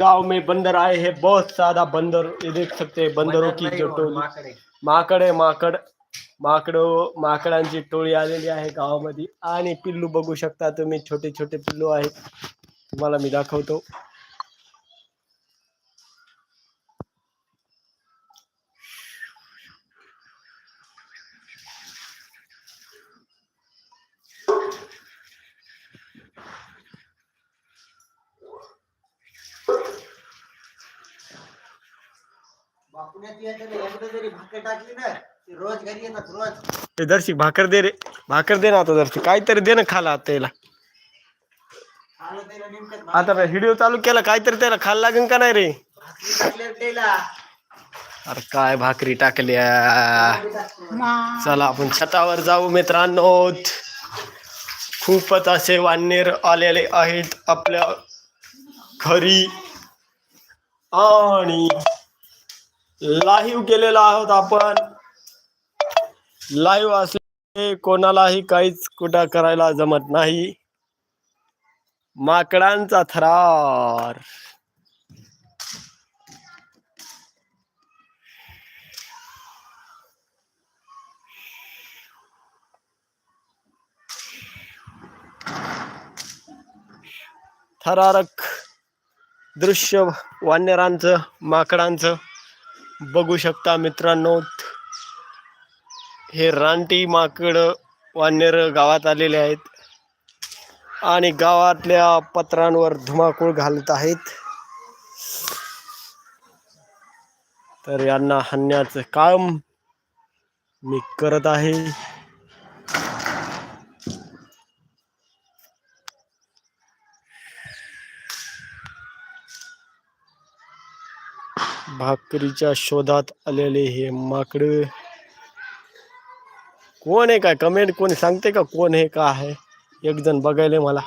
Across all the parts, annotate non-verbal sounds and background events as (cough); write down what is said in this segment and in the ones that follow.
गांव में बंदर आए हैं बहुत ज्यादा बंदर ये देख सकते हैं बंदरों की जो टोली माकड। आहे माकड माकड माकडांची टोळी आलेली आहे गावामध्ये. आणि पिल्लू बघू शकता तुम्ही छोटे छोटे पिल्लू आहेत. तुम्हाला मी दाखवतो. बापुण्यात यायचं नाही एकदा जरी भाकर टाकली ना की रोज घरी येतात रोज. दर्शिक भाकर दे रे भाकर दे ना आता दर्शिक काहीतरी दे ना खाला आता याला. आलं त्याला नेमकं आता व्हिडिओ चालू केला काहीतरी त्याला खायला लागेल का नाही रे? भाकरी टाकल्यावर त्याला अरे काय भाकरी टाकल्या. चला आपण छतावर जाऊ मित्रांनो. खूपच असे वानेर आलेले आहेत आपल्या घरी. आणि लाईव्ह केलेला आहोत आपण. लाईव्ह असले कोणालाही काहीच कुठं करायला जमत नाही. माकडांचा थरार. थरारक दृश्य वानरांचं माकडांचं. बघू शकता मित्रांनो. हे रानटी माकड वानेर गावात आलेले आहेत. आणि गावातल्या पत्रांवर धुमाकूळ घालत आहेत. तर यांना हाणण्याचं काम मी करत आहे. भाकरीच्या शोधात आलेले हे माकड. कोण आहे काय? कमेंट कोणी सांगते का? कोण हे का आहे? एक जण बघायले मला.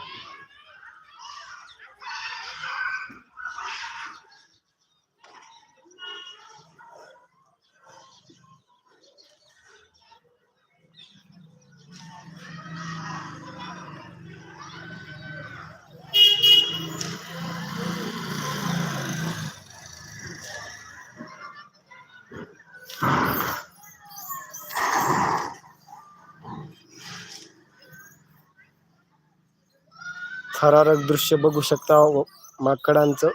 थरारक दृश्य बघू शकता. व- माकडांचं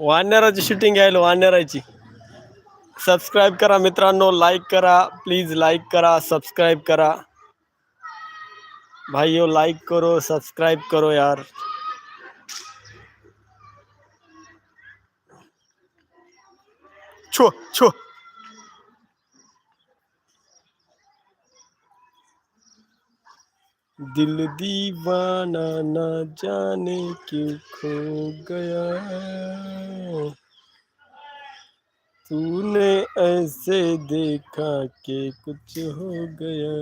वानराची शूटिंग घ्यायला वानराची सब्सक्राइब करा मित्रों लाइक करा प्लीज़ लाइक करा सब्सक्राइब करा. भाइयों लाइक करो सब्सक्राइब करो यार. छो छो. दिल दीवाना ना जाने क्यों खो गया? तूने ऐसे देखा कि कुछ हो गया?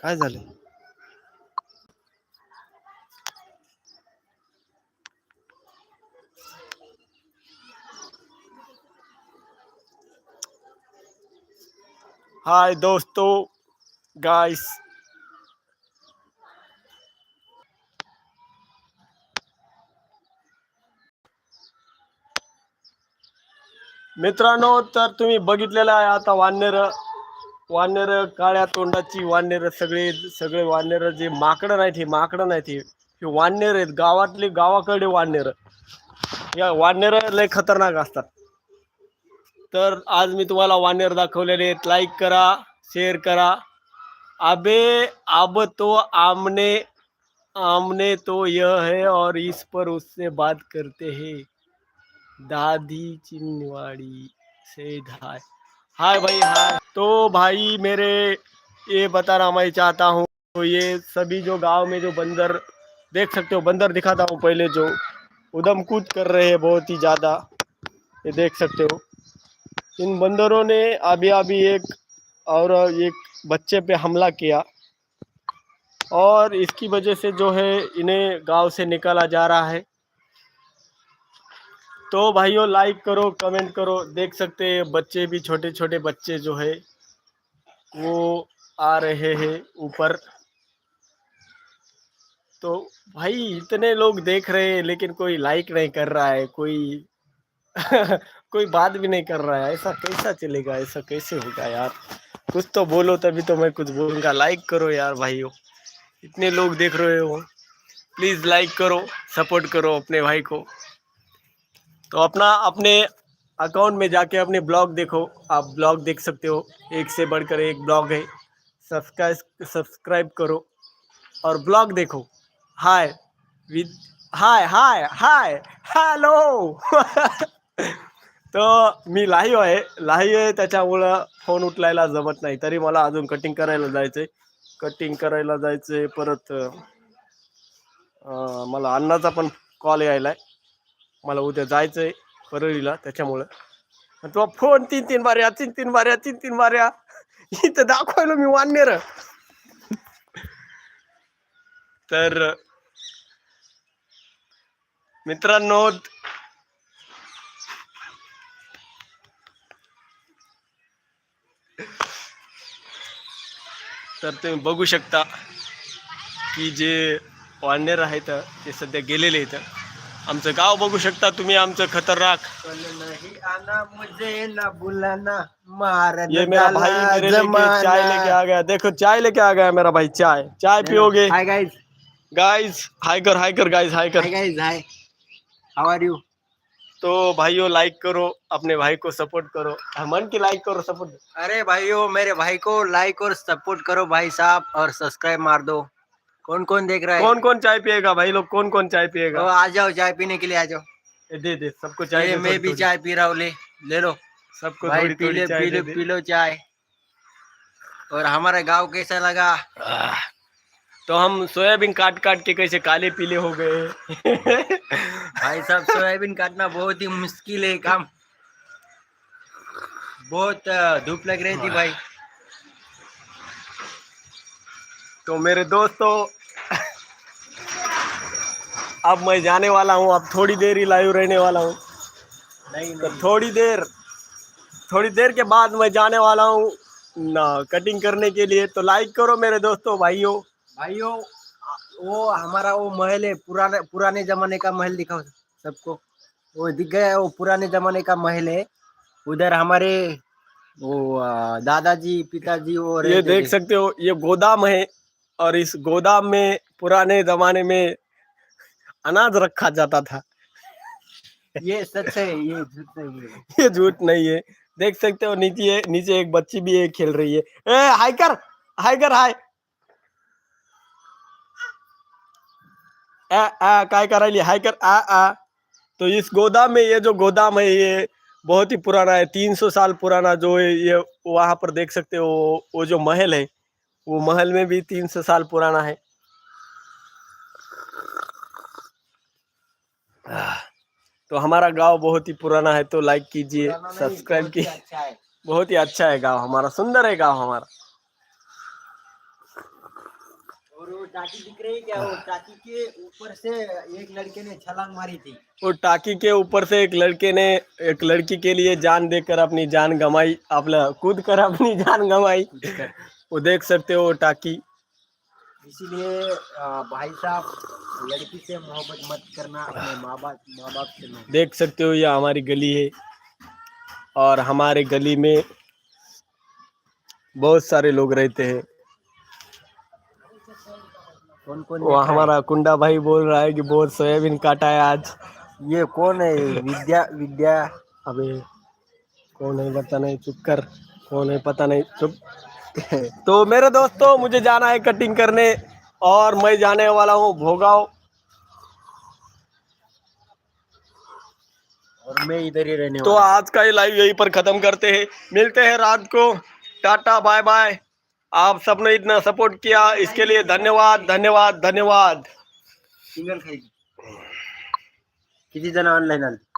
काय हाय दोस्तों गाइस मित्रांनो तर तुम्ही बघितलेलं आहे आता वानेर वानर काळ्या तोंडाची वानर सगळे सगळे वानर जे माकडं नाहीत हे माकडं नाहीत हे हे वानर आहेत. गावातले गावाकडे वानर. या वानर लय खतरनाक असतात. तर आज मी तुम्हाला वानर दाखवलेले आहेत. लाईक करा शेअर करा. अबे अब तो आमने आमने तो यह है और इस पर उससे बात करते हैं। दादी चिन्नवाड़ी से धाय। हाय भाई, हाय। तो भाई, मेरे ये बताना मैं चाहता हूँ तो ये सभी जो गाँव में जो बंदर, देख सकते हो, बंदर दिखाता हूँ पहले जो उदम कूद कर रहे हैं बहुत ही ज़्यादा। ये देख सकते हो। इन बंदरों ने अभी अभी एक और एक बच्चे पे हमला किया। और इसकी वजह से जो है, इन्हें गाँव से निकाला जा रहा है। तो भाइयों लाइक करो कमेंट करो। देख सकते हैं, बच्चे भी छोटे छोटे बच्चे जो है, वो आ रहे हैं ऊपर। तो भाई, इतने लोग देख रहे हैं, लेकिन कोई लाइक नहीं कर रहा है, कोई (laughs) कोई बात भी नहीं कर रहा है। ऐसा कैसा चलेगा, ऐसा कैसे होगा यार? कुछ तो बोलो, तभी तो मैं कुछ बोलूँगा। लाइक करो यार भाइयों, इतने लोग देख रहे हो। प्लीज़ लाइक करो सपोर्ट करो अपने भाई को। तो अपना अपने अकाउंट में जाके अपने ब्लॉग देखो। आप ब्लॉग देख सकते हो। एक से बढ़कर एक ब्लॉग है। सब्सक्राइब सब्सक्राइब करो और ब्लॉग देखो। हाय with hi hi hi hello तो मी लाही आहे. लाही आहे त्याच्यामुळं फोन उठलायला जमत नाही. तरी मला अजून कटिंग करायला जायचंय. कटिंग करायला जायचंय परत मला अण्णाचा पण कॉल यायलाय. मला उद्या जायचंय परळीला त्याच्यामुळं. आणि तुला फोन तीन तीन बाऱ्या तीन तीन बाऱ्या तीन तीन बाऱ्या इथं दाखवायला मी वाननेर तर मित्रांनो तर तुम्ही बघू शकता की जे वाननेर आहेत ते सध्या गेलेले आहेत. आमचं गाव बघू शकता तुम्ही आमचं खतरनाक. मुझे ना ये मेरा भाई मेरे लेके चाय लेके आ गया। देखो चाय लेके आ गया मेरा भाई चाय। चाय पियोगे? हाय गाइस गाइस हाय कर हाय कर गाइस हाय कर guys hi how are you तो भाइयों लाइक करो अपने भाई को सपोर्ट करो। हाँ, मन की लाइक करो सपोर्ट अरे भाइयों मेरे भाई को लाइक और सपोर्ट करो भाई साहब और सब्सक्राइब मार दो। कौन कौन देख रहा है? कौन कौन चाय पिएगा भाई लोग? कौन कौन चाय पिएगा? आ जाओ चाय पीने के लिए आ जाओ। दे दे सबको चाय मैं भी चाय पी रहा हूँ ले ले लो। सबको भाई पी लो चाय पी लो पी लो चाय। और हमारा गाँव कैसा लगा? तो हम सोयाबीन काट काट के कैसे काले पीले हो गए? भाई साहब सोयाबीन काटना बहुत ही मुश्किल है काम। बहुत धूप लग रही थी भाई। तो मेरे दोस्तों अब मैं जाने वाला हूँ अब थोड़ी देर ही लाइव रहने वाला हूँ। नहीं तो थोड़ी देर थोड़ी देर के बाद मैं जाने वाला हूँ ना कटिंग करने के लिए। तो लाइक करो मेरे दोस्तों भाइयों। भाइयों वो हमारा वो महल है पुराने पुराने जमाने का महल दिखाओ सबको। वो दिख गया वो पुराने जमाने का महल है। उधर हमारे वो दादाजी पिताजी वो ये देख सकते हो ये गोदाम है और इस गोदाम में पुराने जमाने में अनाज रखा जाता था। ये सच है ये झूठ नहीं है। ये झूठ नहीं है। देख सकते हो नीचे नीचे एक बच्ची भी है खेल रही है। ए हाय कर हाय कर हाय। आ, आ, काय करायली हाय कर आ आ। तो इस गोदाम में ये जो गोदाम है ये बहुत ही पुराना है तीन सौ साल पुराना जो है ये वहाँ पर देख सकते हो वो जो महल है वो महल में भी तीन सौ साल पुराना है। तो हमारा गाँव बहुत ही पुराना है तो लाइक कीजिए सब्सक्राइब कीजिए। अच्छा बहुत ही अच्छा है गाँव हमारा सुंदर है गाँव हमारा। और वो टाकी दिख रही क्या? वो टाकी के ऊपर से एक लड़के ने छलांग मारी थी। वो टाकी के ऊपर से एक लड़के ने एक लड़की के लिए जान देकर अपनी जान गंवाई आपला कूद कर अपनी जान गंवाई। वो देख सकते हो वो टाकी। इसीलिए भाई साहब लड़की से मोहब्बत मत करना अपने माँ बाप माँ बाप से नहीं। देख सकते हो ये हमारी गली है और हमारे गली में बहुत सारे लोग रहते हैं। कौन कौन वो हमारा कुंडा भाई बोल रहा है कि बहुत सोयाबीन काटा है आज। ये कौन है? विद्या विद्या? अबे कौन है पता नहीं चुप कर। कौन है पता नहीं चुप। (laughs) तो मेरे दोस्तों मुझे जाना है कटिंग करने और मैं जाने वाला हूँ भोगाव। और मैं इधर ही रहने तो आज का ये लाइव यहीं पर खत्म करते हैं। मिलते हैं रात को। टाटा बाय बाय आप सबने इतना सपोर्ट किया इसके लिए धन्यवाद धन्यवाद धन्यवाद। सिंगल खायची किती जण ऑनलाईन आले